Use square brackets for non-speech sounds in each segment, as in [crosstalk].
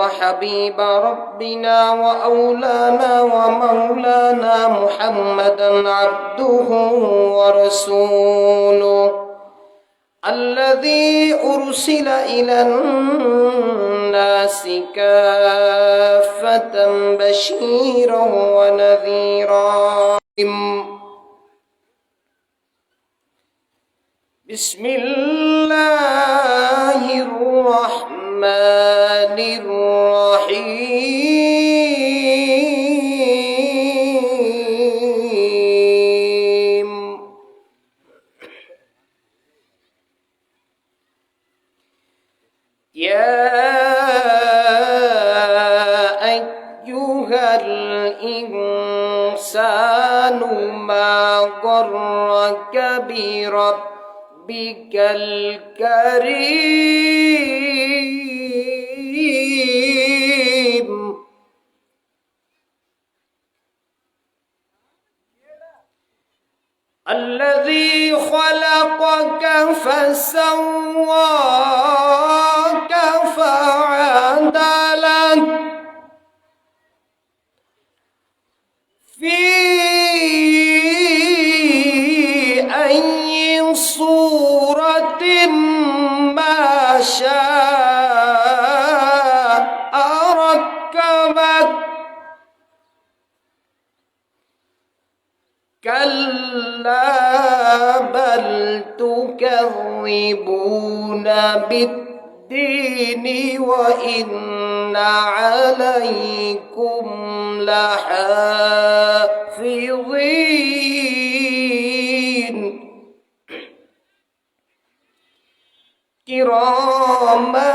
وحبيب ربنا وأولانا ومولانا محمدا عبده ورسوله الذي أرسل إلى الناس كافة بشيرا ونذيرا. بسم الله الرحمن الرحيم. الكريم. الذي خلقك فسواك تكذبون بالدين وإن عليكم لحافظين. كراما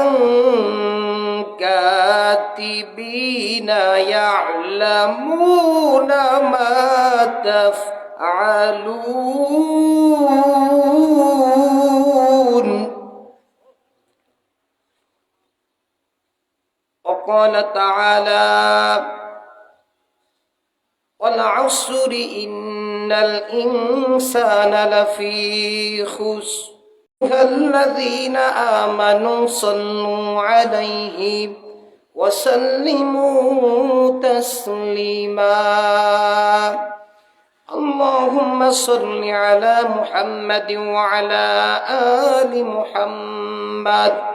كاتبين يعلمون ما تفعلون. وقال تعالى والعصر إن الإنسان لفي خسر الذين آمنوا صلوا عليه وسلموا تسليما. اللهم صل على محمد وعلى آل محمد.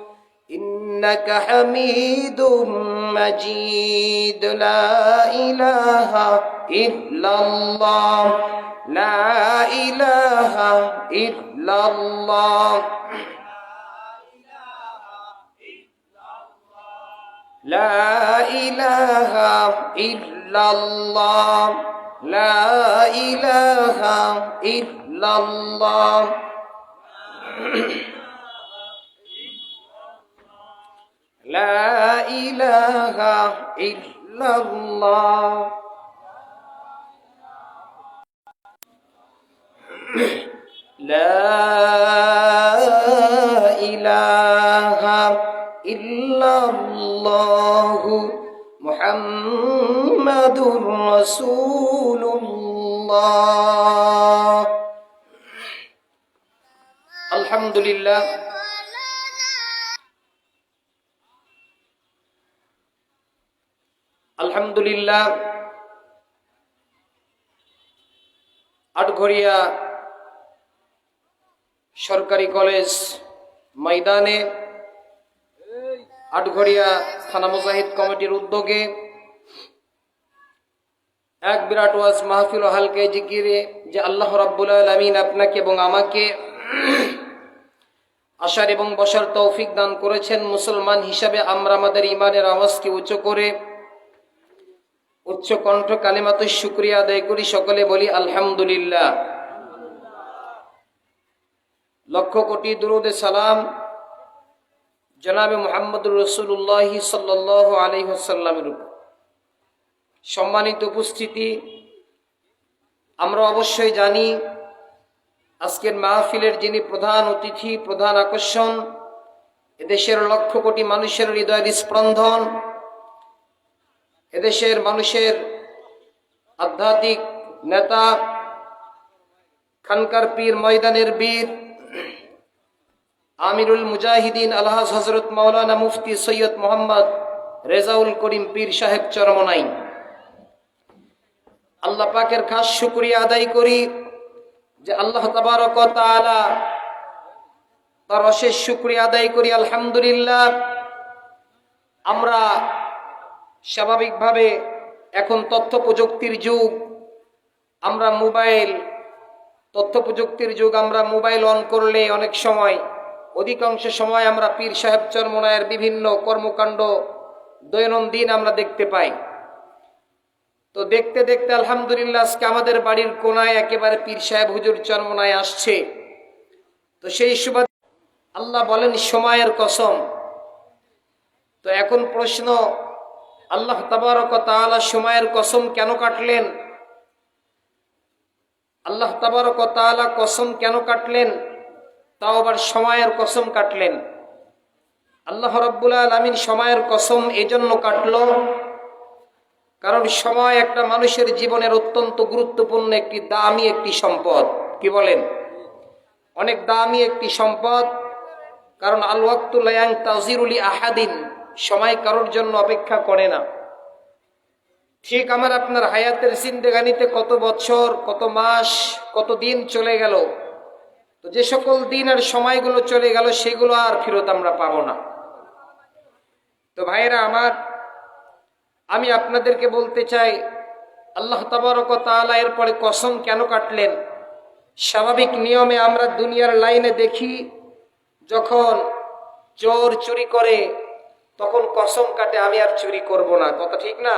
إنك حميد مجيد. لا إله إلا الله. لا إله إلا الله. لا إله إلا الله. لا إله إلا الله. لا إله إلا الله لا إله إلا الله محمد رسول الله الحمد لله আলহামদুলিল্লাহ, আটঘরিয়া সরকারি কলেজ ময়দানে, আটঘরিয়া থানা মুজাহিদ কমিটির উদ্যোগে এক বিরাট ওয়াজ মাহফিল হালকে জিকিরে যে আল্লাহ রাব্বুল আলামিন আপনাকে এবং আমাকে আসার এবং বসার তৌফিক দান করেছেন। মুসলমান হিসাবে আমরা আমাদের ইমানের আওয়াজকে উঁচু করে উচ্চ কণ্ঠ কালিমাত শুক্রিয়া আদায় করি, সকলে বলি আলহামদুলিল্লাহ। লক্ষ কোটি দুরুদে সালাম জনাবে মোহাম্মদুর রসুল্লাহি সাল্লাহ আলহিহাসাল্লামের উপর। সম্মানিত উপস্থিতি, আমরা অবশ্যই জানি আজকের মাহফিলের যিনি প্রধান অতিথি, প্রধান আকর্ষণ, এদেশের লক্ষ কোটি মানুষের হৃদয়ের স্পন্দন এদেশের মানুষের আধ্যাত্মিক নেতা খানকার পীর ময়দানের বীর আমিরুল মুজাহিদিন আলহাজ হজরত মাওলানা মুফতি সৈয়দ মোহাম্মদ রেজাউল করিম পীর সাহেব চরমনাই। আল্লাহ পাকের খাস শুক্রিয়া আদায় করি যে আল্লাহ তাবারক তাআলা তার অশেষ শুক্রিয়া আদায় করি। আলহামদুলিল্লাহ আমরা স্বাভাবিকভাবে এখন তথ্য প্রযুক্তির যুগ। আমরা মোবাইল তথ্য প্রযুক্তির যুগ আমরা মোবাইল অন করলে অনেক সময়, অধিকাংশ সময় আমরা পীর সাহেব চরমনায়ের বিভিন্ন কর্মকাণ্ড দৈনন্দিন আমরা দেখতে পাই। তো দেখতে দেখতে আলহামদুলিল্লাহ আজকে আমাদের বাড়ির কোনায় একেবারে পীর সাহেব হুজুর চরমনায় আসছে। তো সেই সুবাদ আল্লাহ বলেন, সময়ের কসম। তো এখন প্রশ্ন আল্লাহ তাবারক তাআলা সময়ের কসম কেন কাটলেন? আল্লাহ তাবারক তাআলা কসম কেন কাটলেন? তাও আবার সময়ের কসম কাটলেন। আল্লাহ রব্বুল আলমিন সময়ের কসম এই জন্য কাটল কারণ সময় একটা মানুষের জীবনের অত্যন্ত গুরুত্বপূর্ণ একটি দামি একটি সম্পদ। কি বলেন? অনেক দামি একটি সম্পদ, কারণ আল ওয়াক্তুল্লাং তাজিরুলি আহাদিন। সময় কারোর জন্য অপেক্ষা করে না। ঠিক আমার আপনার হায়াতের জিন্দেগানিতে কত বছর, কত মাস, কত দিন চলে গেল। তো যে সকল দিন আর সময়গুলো চলে গেল, সেগুলো আর ফেরত আমরা পাবো না। তো ভাইয়েরা আমার, আমি আপনাদেরকে বলতে চাই, আল্লাহ তাবারক তাআলা এরপরে কসম কেন কাটলেন? স্বাভাবিক নিয়মে আমরা দুনিয়ার লাইনে দেখি, যখন চোর চুরি করে তখন কসম কাটে আমি আর চুরি করব না। কথা ঠিক না?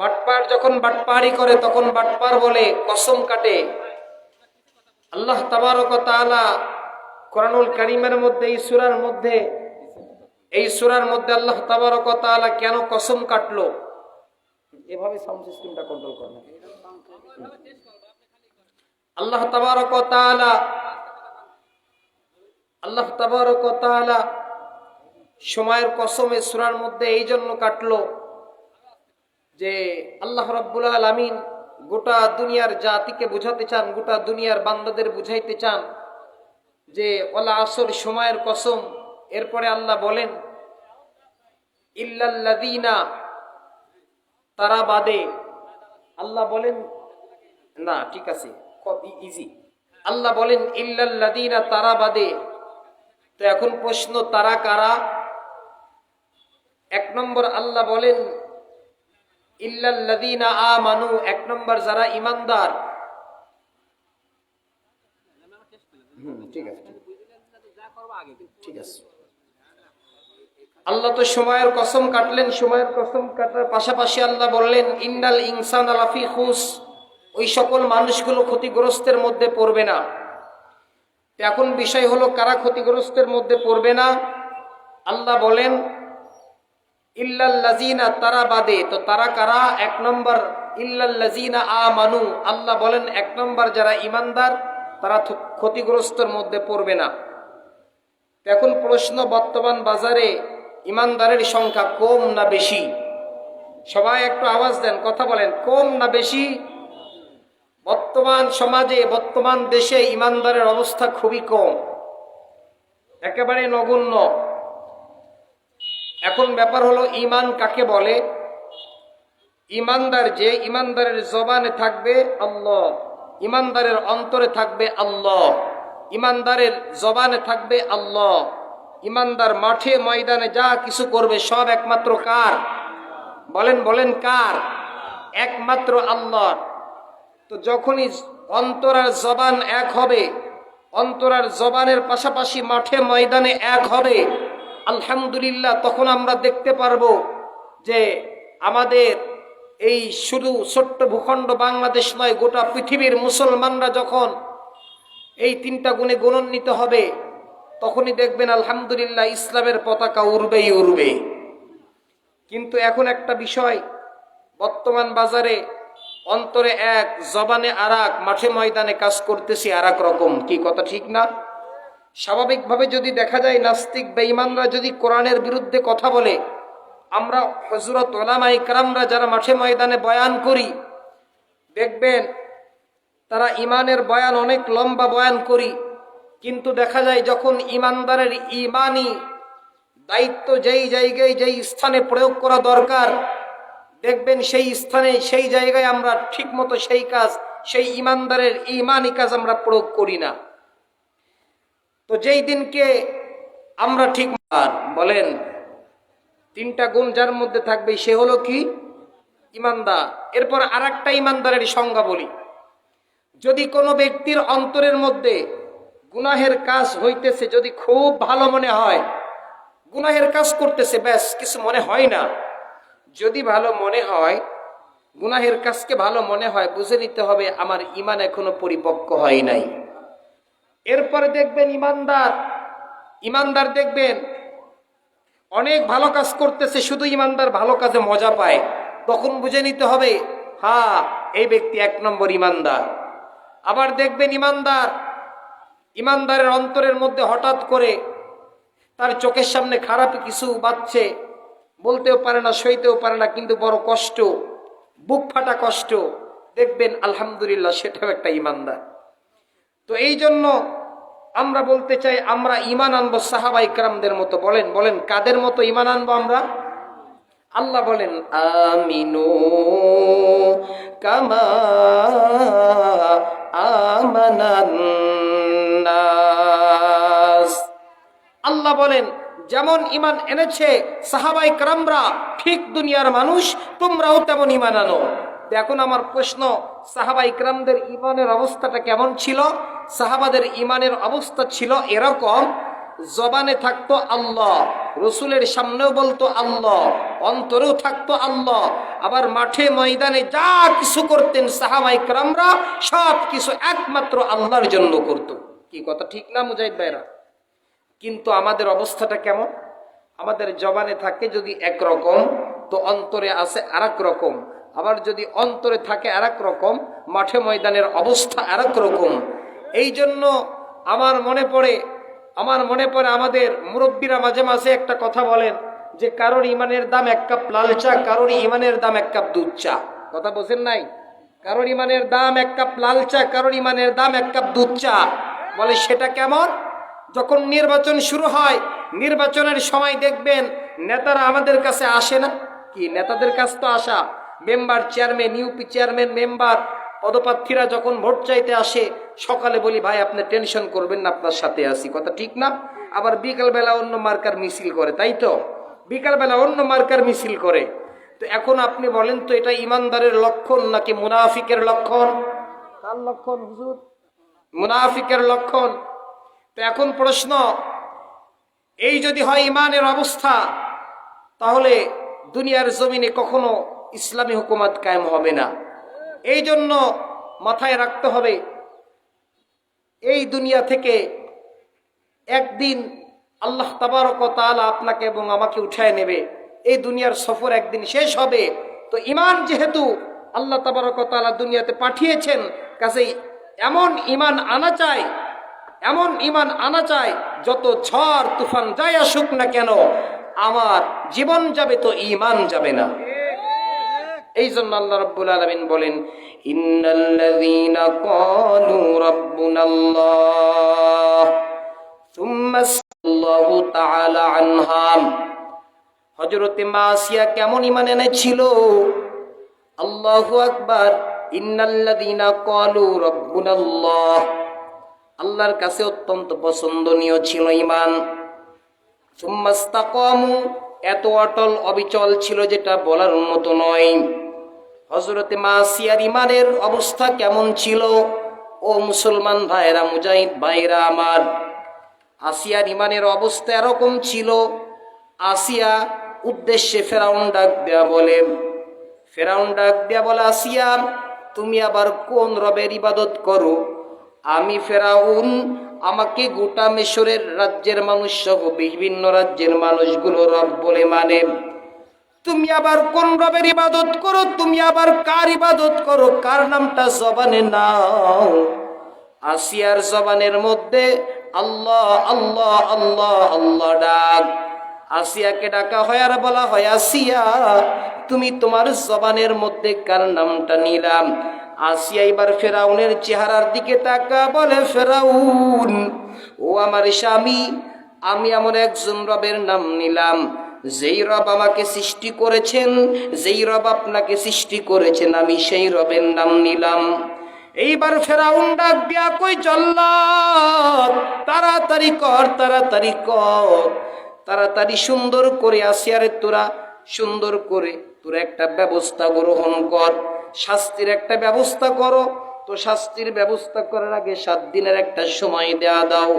বাটপার যখন বাটপারি করে, তখন বাটপার বলে, কসম কাটে। আল্লাহ তাবারক তাআলা কোরআনুল কারিমের মধ্যে, এই সুরার মধ্যে, এই সুরার মধ্যে আল্লাহ তাবারক তাআলা কেন কসম কাটলো? এভাবে সাউন্ড সিস্টেমটা কন্ট্রোল করো আল্লাহ তাবারক তাআলা, আল্লাহ তাবারক তাআলা সময়ের কসমে সুরার মধ্যে এই জন্য কাটলো যে আল্লাহ রাব্বুল আলামিন গোটা দুনিয়ার জাতিকে বুঝাতে চান, গোটা দুনিয়ার বান্দাদের বুঝাইতে চান যে, ওলা আসর সময়ের কসম। এরপরে আল্লাহ বলেন ইল্লাল্লাদিনা তারা বাদে। আল্লাহ বলেন, না, ঠিক আছে ইজি আল্লাহ বলেন ইল্লাল্লাদিনা তারা বাদে। তো এখন প্রশ্ন, তারা কারা? এক নম্বর আল্লাহ বলেন ইল্লাল্লাদিনা আমানু এক নম্বর যারা ইমানদার। ঠিক আছে ঠিক আছে। আল্লাহ তো সময়ের কসম কাটলেন, সময়ের কসম কাটার পাশাপাশি আল্লাহ বললেন, ইন্নাল ইনসান আলাফি খুস ওই সকল মানুষগুলো ক্ষতিগ্রস্তের মধ্যে পড়বে না। এখন বিষয় হলো, কারা ক্ষতিগ্রস্তের মধ্যে পড়বে না? আল্লাহ বলেন ইল্লাল্লাজিনা তারা বাদে তো তারা কারা? এক নম্বর ইল্লাল্লাজিনা আ মানু আল্লাহ বলেন, এক নম্বর যারা ইমানদার তারা ক্ষতিগ্রস্তের মধ্যে পড়বে না। এখন প্রশ্ন, বর্তমান বাজারে ইমানদারের সংখ্যা কম না বেশি? সবাই একটু আওয়াজ দেন, কথা বলেন, কম না বেশি? বর্তমান সমাজে, বর্তমান দেশে ইমানদারের অবস্থা খুবই কম। একেবারে নগণ্য। এখন ব্যাপার হলো ইমান কাকে বলে? ইমানদার যে ইমানদারের জবানে থাকবে আল্লাহ ইমানদারের অন্তরে থাকবে আল্লাহ ইমানদারের জবানে থাকবে আল্লাহ। ইমানদার মাঠে, ময়দানে যা কিছু করবে, সব একমাত্র কার? বলেন বলেন কার? একমাত্র আল্লাহর তো যখনই অন্তর আর জবান এক হবে অন্তর আর জবানের পাশাপাশি মাঠে, ময়দানে এক হবে আলহামদুলিল্লাহ, তখন আমরা দেখতে পারব যে আমাদের এই শুধু ছোট্ট ভূখণ্ড বাংলাদেশ নয়, গোটা পৃথিবীর মুসলমানরা যখন এই তিনটা গুণে গুণান্বিত হবে, তখনই দেখবেন আলহামদুলিল্লাহ ইসলামের পতাকা উড়বেই উড়বে। কিন্তু এখন একটা বিষয়, বর্তমান বাজারে অন্তরে এক, জবানে আর মাঠে ময়দানে কাজ করতেছি আর রকম। কি কথা ঠিক না? স্বাভাবিকভাবে যদি দেখা যায় নাস্তিক বেঈমানরা যদি কোরআনের বিরুদ্ধে কথা বলে, আমরা হজরত ওলামা ইকরামরা যারা মাঠে ময়দানে বয়ান করি, দেখবেন তারা ইমানের বয়ান অনেক লম্বা বয়ান করি, কিন্তু দেখা যায় যখন ইমানদারের ইমানই দায়িত্ব যেই জায়গায় যেই স্থানে প্রয়োগ করা দরকার, দেখবেন সেই স্থানে সেই জায়গায় আমরা ঠিকমতো সেই কাজ, সেই ইমানদারের ইমানই কাজ আমরা প্রয়োগ করি না। তো যেই দিনকে আমরা ঠিক বলেন, তিনটা গুণ যার মধ্যে থাকবে, সে হলো কি? ইমানদার। এরপর আর একটা ইমানদারের সংজ্ঞা বলি। যদি কোনো ব্যক্তির অন্তরের মধ্যে গুনাহের কাজ হইতেছে, যদি খুব ভালো মনে হয়, গুনাহের কাজ করতেছে, ব্যাস, কিছু মনে হয় না। যদি ভালো মনে হয়, গুনাহের কাজকে ভালো মনে হয়, বুঝে নিতে হবে, আমার ইমান এখনও পরিপক্ক হয় নাই। এরপরে দেখবেন ইমানদার ইমানদার দেখবেন অনেক ভালো কাজ করতেছে, শুধু ইমানদার ভালো কাজে মজা পায়। তখন বুঝে নিতে হবে হ্যাঁ এই ব্যক্তি এক নম্বর ইমানদার। আবার দেখবেন ইমানদার, ইমানদারের অন্তরের মধ্যে হঠাৎ করে তার চোখের সামনে খারাপ কিছু বাচ্চে বলতেও পারে না, সইতেও পারে না, কিন্তু বড় কষ্ট, বুক ফাটা কষ্ট। দেখবেন আলহামদুলিল্লাহ সেটাও একটা ইমানদার। তো এই জন্য আমরা বলতে চাই, আমরা ইমান আনব সাহাবা ইকরামদের মতো। বলেন বলেন, কাদের মতো ইমান আনব আমরা? আল্লাহ বলেন, আমিনু কামা আল্লাহ বলেন, যেমন ইমান এনেছে সাহাবাই কারামরা, ঠিক দুনিয়ার মানুষ, তোমরাও তেমন ইমান আনো। তো এখন আমার প্রশ্ন, সাহাবা ইকরামদের ইমানের অবস্থাটা কেমন ছিল? সাহাবাদের ইমানের অবস্থা ছিল এরকম, জবানে থাকতো আল্লাহ, রসুলের সামনেও বলতো আল্লাহ, অন্তরেও থাকতো আল্লাহ, আবার মাঠে, ময়দানে যা কিছু করতেন সাহাবা ইকরামরা, সব কিছু একমাত্র আল্লাহর জন্য করত। কি কথা ঠিক না, মুজাহিদ ভাইরা? কিন্তু আমাদের অবস্থাটা কেমন? আমাদের জবানে থাকে যদি একরকম, তো অন্তরে আছে আর রকম। আবার যদি অন্তরে থাকে আর রকম, মাঠে ময়দানের অবস্থা আর রকম। এই জন্য আমার মনে পড়ে, আমার মনে পড়ে আমাদের মুরব্বীরা মাঝে মাঝে একটা কথা বলেন যে, কারোর ইমানের দাম এক কাপ লাল চা, কারোর ইমানের দাম এক কাপ দুধ চা। কথা বোঝেন নাই? কারোর ইমানের দাম এক কাপ লাল চা, কারোর ইমানের দাম এক কাপ দুধ চা। বলে সেটা কেমন? যখন নির্বাচন শুরু হয়, নির্বাচনের সময় দেখবেন, নেতারা আমাদের কাছে আসে না। কি, নেতাদের কাছ তো আসা? Member chairman UP chairman member পদপ্রার্থীরা যখন ভোট চাইতে আসে সকালে বলি ভাই আপনি টেনশন করবেন না আপনার সাথে আসি কথা ঠিক না? আবার বিকালবেলা অন্য মার্কার মিছিল করে তাই তো? বিকালবেলা অন্য মার্কার মিছিল করে। তো এখন আপনি বলেন তো এটা ইমানদারের লক্ষণ নাকি মুনাফিকের লক্ষণ? তার লক্ষণ হুজুর? মুনাফিকের লক্ষণ। তো এখন প্রশ্ন এই যদি হয় ইমানের অবস্থা তাহলে দুনিয়ার জমিনে কখনো ইসলামী হুকুমত কায়েম হবে না। এই জন্য মাথায় রাখতে হবে, এই দুনিয়া থেকে একদিন আল্লাহ তাবারক তাআলা আপনাকে এবং আমাকে উঠায় নেবে। এই দুনিয়ার সফর একদিন শেষ হবে। তো ইমান যেহেতু আল্লাহ তাবারক তাআলা দুনিয়াতে পাঠিয়েছেন, কাজেই এমন ইমান আনা চাই, এমন ইমান আনা চাই, যত ঝড় তুফান যাই আসুক না কেন, আমার জীবন যাবে তো ইমান যাবে না। এই জন্য আল্লাহ রব্বুল আলমিন বলেন, ইন্নাল্লাযীনা মাসিয়া কেমন ঈমান এনেছিল? আল্লাহু আকবার, ইন্নাল্লাযীনা ক্বালু রাব্বুনাল্লাহ। আল্লাহর কাছে অত্যন্ত পছন্দনীয় ছিল সুম্মাস্তাকামু এত অটল অবিচল ছিল যেটা বলার মতো নয়। হজরতে মাসিয়ার ইমানের অবস্থা কেমন ছিল? ও মুসলমান ভাইরা মুজাহিদ ভাইরা আমার, আসিয়ার ইমানের অবস্থা এরকম ছিল। আসিয়া উদ্দেশ্যে ফেরাউন ডাক দেয়া বলে, ফেরাউন ডাক দেয়া বলে, আসিয়া, তুমি আবার কোন রবের ইবাদত করো? আমি ফেরাউন আমাকে গোটা মিশরের রাজ্যের মানুষ সহ বিভিন্ন রাজ্যের মানুষগুলো রব বলে মানে। তুমি আবার কোন রবের ইবাদত করো? তুমি আবার কার ইবাদত করো? কার নামটা জবানে নাও। আসিয়ার জবানের মধ্যে আল্লাহ আল্লাহ আল্লাহ আল্লাহ ডাক। আসিয়াকে ডাকা হয় আর বলা হয় আসিয়া। তুমি তোমার জবানের মধ্যে কার নামটা নিলাম? আসিয়া এবার ফেরাউনের চেহারার দিকে তাকা বলে, ফেরাউন, ও আমার স্বামী, আমি এমন একজন রবের নাম নিলাম। যেই রব আমাকে সৃষ্টি করেছেন, যেই রব আপনাকে সৃষ্টি করেছেন, আমি সেই রবের নাম নিলাম। এইবার ফেরাউন ডাক দিয়া কই জল্লাদ, তাড়াতাড়ি কর তাড়াতাড়ি কর। তাড়াতাড়ি সুন্দর করে আসিয়ারে তোরা সুন্দর করে তোরা একটা ব্যবস্থা গ্রহণ কর। শাস্তির একটা ব্যবস্থা করো। তো শাস্তির ব্যবস্থা করার আগে সাত দিনের একটা সময় দেয়া দাও।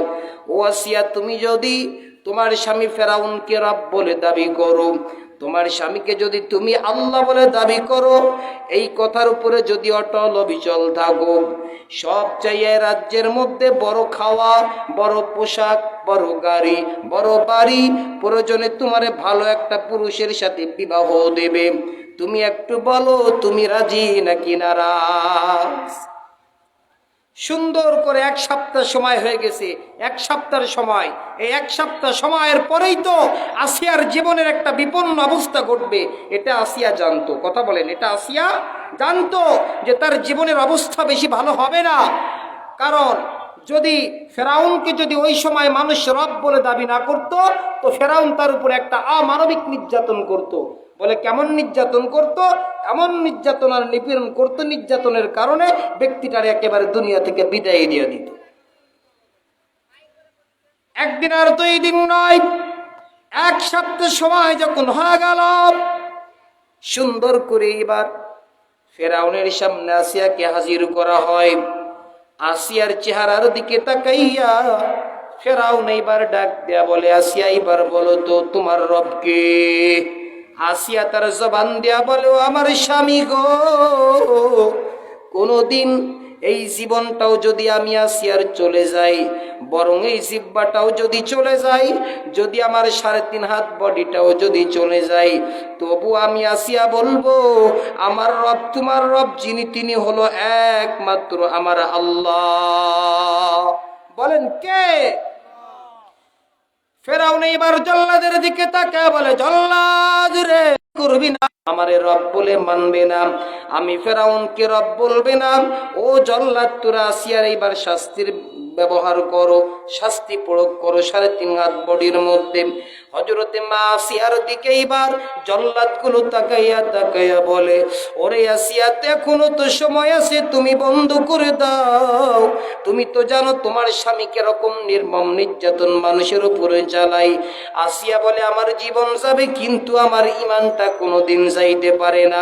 ও আসিয়া, তুমি যদি তোমার স্বামী ফেরাউনকে রব বলে দাবি করো, তোমার স্বামীকে যদি তুমি আল্লাহ বলে দাবি করো, এই কথার উপরে যদি অটল অবিচল থাকো। সব চাইয়ে রাজ্যের মধ্যে বড় খাওয়া, বড় পোশাক, বড় গাড়ি, বড় বাড়ি, প্রয়োজনে তোমারে ভালো একটা পুরুষের সাথে বিবাহ দেবে। তুমি একটু বলো, তুমি রাজি নাকি নারাজ? সুন্দর করে এক সপ্তাহ সময় হয়ে গেছে, এক সপ্তাহের সময়। এই এক সপ্তাহ সময়ের পরেই তো আসিয়ার জীবনের একটা বিপন্ন অবস্থা ঘটবে। এটা আসিয়া জানতো। কথা বলেন, এটা আসিয়া জানতো যে তার জীবনের অবস্থা বেশি ভালো হবে না। কারণ যদি ফেরাউনকে যদি ওই সময় মানুষ রব বলে দাবি না করত, তো ফেরাউন তার উপর একটা আমানবিক নির্যাতন করত। বলে কেমন নির্যাতন করত? এমন নির্যাতন আর নিপীড়ন করত নির্যাতনের কারণে ব্যক্তিটার একেবারে দুনিয়া থেকে বিদায় দিয়ে দিত। একদিন আর দুই দিন নয়, এক সপ্তাহ সময় যখন হয়ে গেল, সুন্দর করে এবার ফেরাউনের সামনে আসিয়াকে হাজির করা হয়। আসিয়ার চেহারার দিকে তাকাইয়া ফেরাও নেইবার ডাক দেয়া বলে, আসিয়া, এইবার বলো তো, তোমার রবকে আসিয়া তার জবান দেয়া বলো আমার স্বামী গো, কোনোদিন এই জীবনটাও যদি আমি আসি আর চলে যাই, বরং এই জিব্বাটাও যদি চলে যায় যদি আমার সাড়ে তিন হাত বডিটাও যদি চলে যায় তবু আমি আসিয়া বলব, আমার রব, তোমার রব যিনি তিনি হলো একমাত্র আমার আল্লাহ। বলেন কে? ফেরাউন এবার জল্লাদের দিকে তাকে বলে, জল্লাদ রে, করবি না। আমারে রব বলে মানবে না। আমি ফেরাউনকে রব বলবে না। ও জল্লাদ, তোরা আসিয়ার এইবার শাস্তির ব্যবহার করো, শাস্তি প্রয়োগ করো সাড়ে তিন হাত বডির মধ্যে। হজরতে মা আসিয়ার দিকে এইবার জল্লাদগুলো তাকাইয়া তাকাইয়া বলে, ওরে আসিয়াতে এখনও তো সময় আছে, তুমি বন্ধ করে দাও। তুমি তো জানো তোমার স্বামী কীরকম নির্মম, নির্যাতন মানুষের উপরে চালাই আসিয়া বলে, আমার জীবন যাবে, কিন্তু আমার ইমানটা কোনোদিন যাইতে পারে না।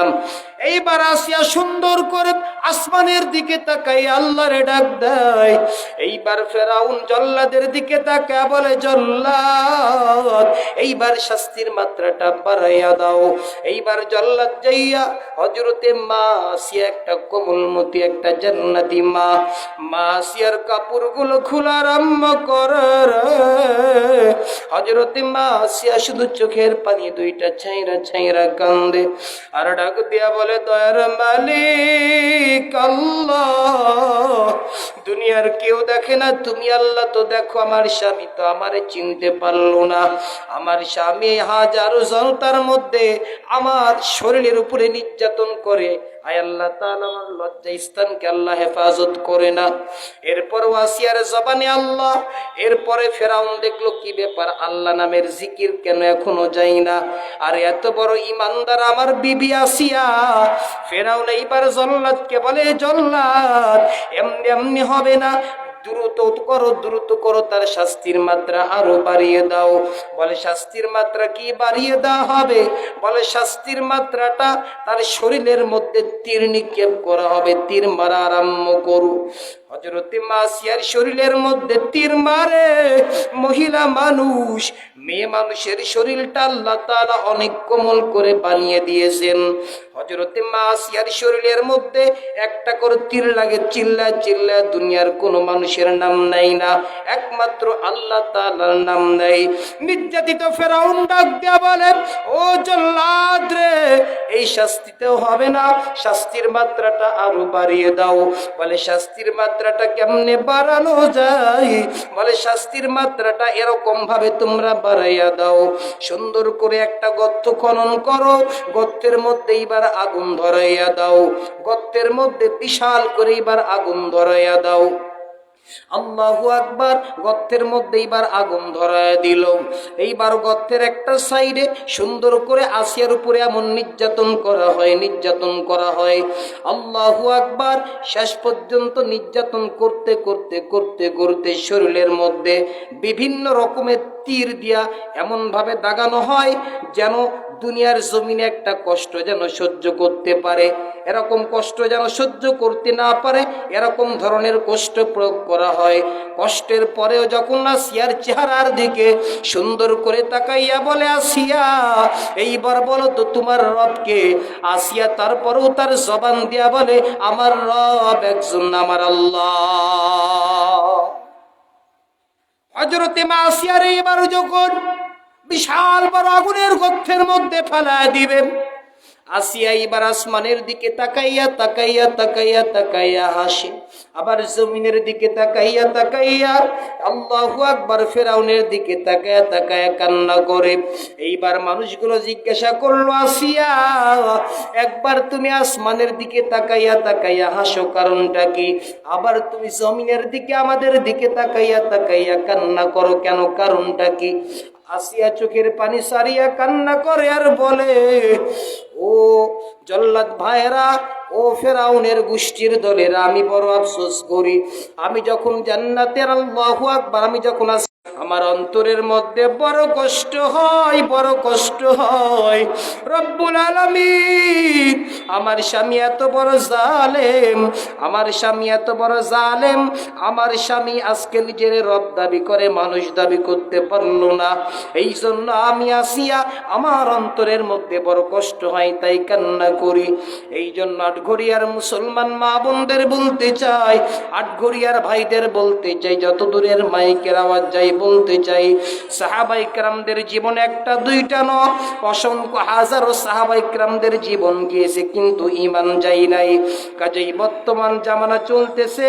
এইবার আসিয়া সুন্দর করে আসমানের দিকে তাকাই আল্লাহরে ডাক দেয়। এইবার ফেরাউন জল্লাদের দিকে তাকা বলে, জল্লাদ, এইবার শাস্তির মাত্রাটা বাড়াইয়া দাও। এইবার জল্লাদ যাইয়া হজরতে মা আসিয়া একটা কোমলমতি, একটা জান্নাতি মা মা আসিয়ার কাপড়গুলো খোলা আরম্ভ করার হজরতে মা আসিয়া শুধু চোখের পানি দুইটা ছাইরা ছাইরা কান্দে আর ডাক দিয়া বলে দয়ার মালিক আল্লাহ। দুনিয়ার কেউ দেখে না, তুমি আল্লাহ তো দেখো, আমার স্বামী তো আমারে চিনতে পারল না। আমার স্বামী হাজারো জনতার মধ্যে আমার শরীরের উপরে নির্যাতন করে আল্লাহ আমার আল্লাহ হেফাজত করে না। এরপর আল্লাহ, এরপরে ফেরাউন দেখল কি ব্যাপার নামের জিকির কেন আর এত বড় আমার ফেরাউন জল্লাদকে বলে, জল্লাদ, এমনি এমনি হবে না দ্রুত করো দ্রুত করো, তার শাস্তির মাত্রা আরও বাড়িয়ে দাও। বলে, শাস্তির মাত্রা কি বাড়িয়ে দেওয়া হবে? বলে, শাস্তির মাত্রাটা তার শরীরের মধ্যে তীর নিক্ষেপ করা হবে, তীর মারা আরম্ভ করু। হজরতে মাসিয়ার শরীরের মধ্যে তীর মারে। মহিলা মানুষ, মেয়ে মানুষের শরীরটা আল্লাহ তাআলা অনেক কোমল করে বানিয়ে দিয়েছেন। হজরতে মাসিয়ার শরীরের মধ্যে একটা করে তীর লাগে চিল্লা চিল্লা দুনিয়ার কোনো মানুষের নাম নাই না। একমাত্র আল্লাহ তাআলার নাম নাই নির্যাতিত ফেরাউন ডাক দিয়া বলে, ও জল্লাদ রে, এই শাস্তিতেও হবে না, শাস্তির মাত্রাটা আরও বাড়িয়ে দাও। বলে, শাস্তির মাত্রাটা কেমনে বাড়ানো যায়? বলে, শাস্তির মাত্রাটা এরকম ভাবে তোমরা বাড়াইয়া দাও। সুন্দর করে একটা গর্ত খনন করো, গর্তের মধ্যে এইবার আগুন ধরাইয়া দাও। গর্তের মধ্যে বিশাল করে এইবার আগুন ধরাইয়া দাও। আল্লাহু আকবার, গর্তের মধ্যে এইবার আগুন ধরায় দিল। এইবার গর্তের একটা সাইডে সুন্দর করে আসিয়ার উপরে এমন নির্যাতন করা হয়, নির্যাতন করা হয়। আল্লাহু আকবার, শেষ পর্যন্ত নির্যাতন করতে করতে করতে করতে শরীরের মধ্যে বিভিন্ন রকমের তীর দিয়া এমনভাবে দাগানো হয়, যেন দুনিয়ার জমিনে একটা কষ্ট যেন সহ্য করতে পারে। এরকম কষ্ট যেন সহ্য করতে না পারে, এরকম ধরনের কষ্ট প্রয়োগ করা হয়। কষ্টের পরেও যখন আসিয়ার চেহারার দিকে সুন্দর করে তাকাইয়া বলে, আসিয়া, এইবার বলো তো তোমার রবকে। আসিয়া তারপরেও তার জবান দিয়া বলে, আমার রব একজন আমার আল্লাহ। হজরতে মা আসিয়ার এবারও যখন বিশাল বড় আগুনের গর্থের মধ্যে ফেলা দিবেন। আসিয়া এবার আসমানের দিকে তাকাইয়া তাকাইয়া তাকাইয়া তাকাইয়া হাসে। আবার জমিনের দিকে তাকাইয়া তাকাইয়া আল্লাহু আকবার ফেরাউনের দিকে তাকাইয়া তাকাইয়া কান্না করে। এইবার মানুষগুলো জিজ্ঞাসা করল, আসিয়া, একবার তুমি আসমানের দিকে তাকাইয়া তাকাইয়া হাসো, কারণটা কি? আবার তুমি জমিনের দিকে আমাদের দিকে তাকাইয়া তাকাইয়া কান্না করো কেন? কারণটা কি? আসিয়া চোখের পানি সারিয়া কান্না করে আর বলে, ও জল্লাদ ভাইরা ও ফেরাউনের গোষ্ঠীর দলেরা, আমি বড় আফসোস করি। আমি যখন জান্নাতের আল্লাহু আকবার, আমি যখন আমার অন্তরের মধ্যে বড় কষ্ট হয়, বড় কষ্ট হয়। রব্বুল আলামিন, আমার স্বামী এত বড় জালেম, আমার স্বামী এত বড় জালেম, আমার স্বামী আজকে নিজের রব দাবি করে, মানুষ দাবি করতে পারল না। এই জন্য আমি আসিয়া আমার অন্তরের মধ্যে বড় কষ্ট হয়, তাই কান্না করি। এই জন্য আটঘরিয়ার মুসলমান মা বোনদের বলতে চাই আটঘরিয়ার ভাইদের বলতে চাই যত দূরের মাইকের আওয়াজ যাই বলতে চাই, সাহাবাই ক্রামদের জীবন একটা, দুইটা ন। অসংখ্য হাজারো সাহাবাই ক্রামদের জীবন গিয়েছে, কিন্তু ইমান যাই নাই। কাজেই বর্তমান জামানা চলতেছে।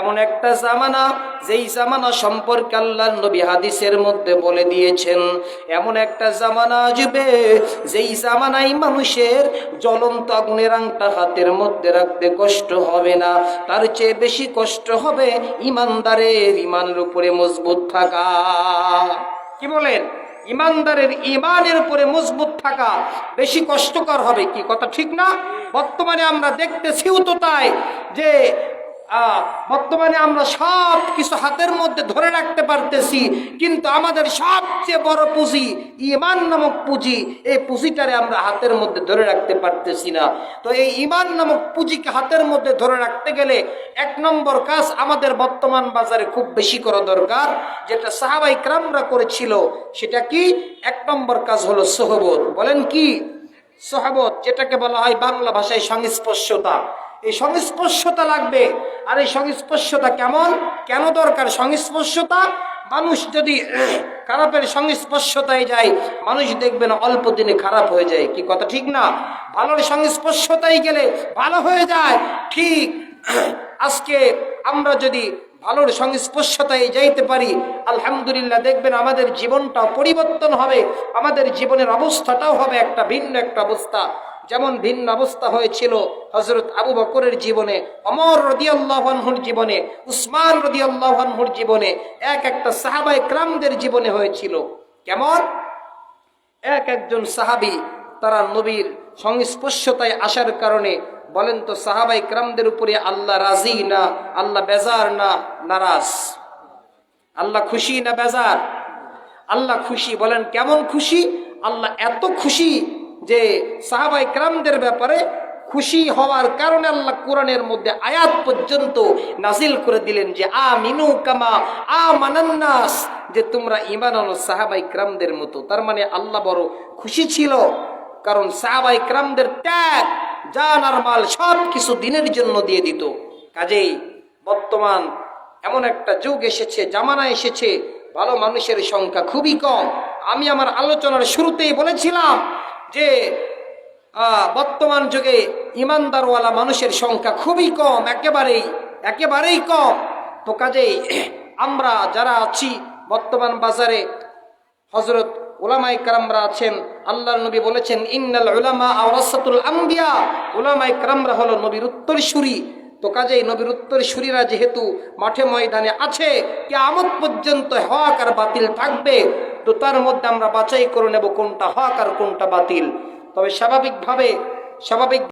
এমন একটা জামানা, যেই জামানা সম্পর্কে আল্লাহ নবী হাদিসের মধ্যে বলে দিয়েছেন, এমন একটা জামানা আসবে, যেই জামানায় মানুষের জ্বলন্ত আগুনের আংটা হাতের মধ্যে রাখতে কষ্ট হবে না। তার চেয়ে বেশি কষ্ট হবে ইমানদারের ইমানের উপরে মজবুত থাকা। কি বলেন? ইমানদারের ইমানের উপরে মজবুত থাকা বেশি কষ্টকর হবে, কি কথা ঠিক না? বর্তমানে আমরা দেখতেছিও তো তাই যে বর্তমানে আমরা সব কিছু হাতের মধ্যে ধরে রাখতে পারতেছি, কিন্তু আমাদের সবচেয়ে বড় পুঁজি ইমান নামক পুঁজি, এই পুঁজিটারে আমরা হাতের মধ্যে ধরে রাখতে পারতেছি না। তো এই ইমান নামক পুঁজিকে হাতের মধ্যে ধরে রাখতে গেলে এক নম্বর কাজ আমাদের বর্তমান বাজারে খুব বেশি করা দরকার, যেটা সাহাবাই ক্রামরা করেছিল, সেটা কি? এক নম্বর কাজ হলো সোহবত। বলেন কি? সোহাবত, যেটাকে বলা হয় বাংলা ভাষায় সংস্পর্শতা। এই সংস্পর্শতা লাগবে। আর এই সংস্পর্শতা কেমন? কেন দরকার? সংস্পর্শতা, মানুষ যদি [clears throat] খারাপের সংস্পর্শতায় যায়, মানুষ দেখবেন অল্প দিনে খারাপ হয়ে যায়। কি কথা ঠিক না? ভালোর সংস্পর্শতায় গেলে ভালো হয়ে যায়। ঠিক [clears throat] আজকে আমরা যদি ভালোর সংস্পর্শতায় যাইতে পারি, আলহামদুলিল্লাহ দেখবেন আমাদের জীবনটা পরিবর্তন হবে, আমাদের জীবনের অবস্থাটাও হবে একটা ভিন্ন একটা অবস্থা। যেমন ভিন্ন অবস্থা হয়েছিল হজরত আবু বকরের জীবনে অমর রদিয়াল্লাহর জীবনে, উসমান রদিয়াল্লাহর জীবনে, এক একটা সাহাবাই ক্রামদের জীবনে হয়েছিল। কেমন? এক একজন সাহাবি তারা নবীর সংস্পর্শতায় আসার কারণে বলেন তো সাহাবাই ক্রামদের উপরে আল্লাহ রাজি না, আল্লাহ বেজার না, নারাজ। আল্লাহ খুশি না বেজার? আল্লাহ খুশি। বলেন, কেমন খুশি? আল্লাহ এত খুশি যে সাহাবাই ক্রামদের ব্যাপারে খুশি হওয়ার কারণে আল্লাহ কোরআনের মধ্যে আয়াত পর্যন্ত নাজিল করে দিলেন যে আ মিনু কামা আ মানান্নাস যে তোমরা ইমান আনো সাহাবাই ক্রামদের মতো। তার মানে আল্লাহ বড় খুশি ছিল, কারণ সাহাবাই ক্রামদের ত্যাগ, জান আর মাল সব কিছু দিনের জন্য দিয়ে দিত। কাজেই বর্তমান এমন একটা যুগ এসেছে, জামানা এসেছে, ভালো মানুষের সংখ্যা খুবই কম। আমি আমার আলোচনার শুরুতেই বলেছিলাম যে বর্তমান যুগে ইমানদারওয়ালা মানুষের সংখ্যা খুবই কম, একেবারেই একেবারেই কম। তো কাজেই আমরা যারা আছি বর্তমান বাজারে হজরত ওলামাই কারামরা আছেন আল্লাহ নবী বলেছেন, ইন্নাল উলামা আওরাসাতুল আম্বিয়া। ওলামাই কারামরা হলো নবীর উত্তরসূরি। তো কাজেই নবীর উত্তরসূরীরা যেহেতু মাঠে ময়দানে আছে কে আমত পর্যন্ত হক আর বাতিল থাকবে। তো তার মধ্যে আমরা বাছাই করে নেব কোনটা হক আর কোনটা বাতিল। তবে স্বাভাবিকভাবে, স্বাভাবিক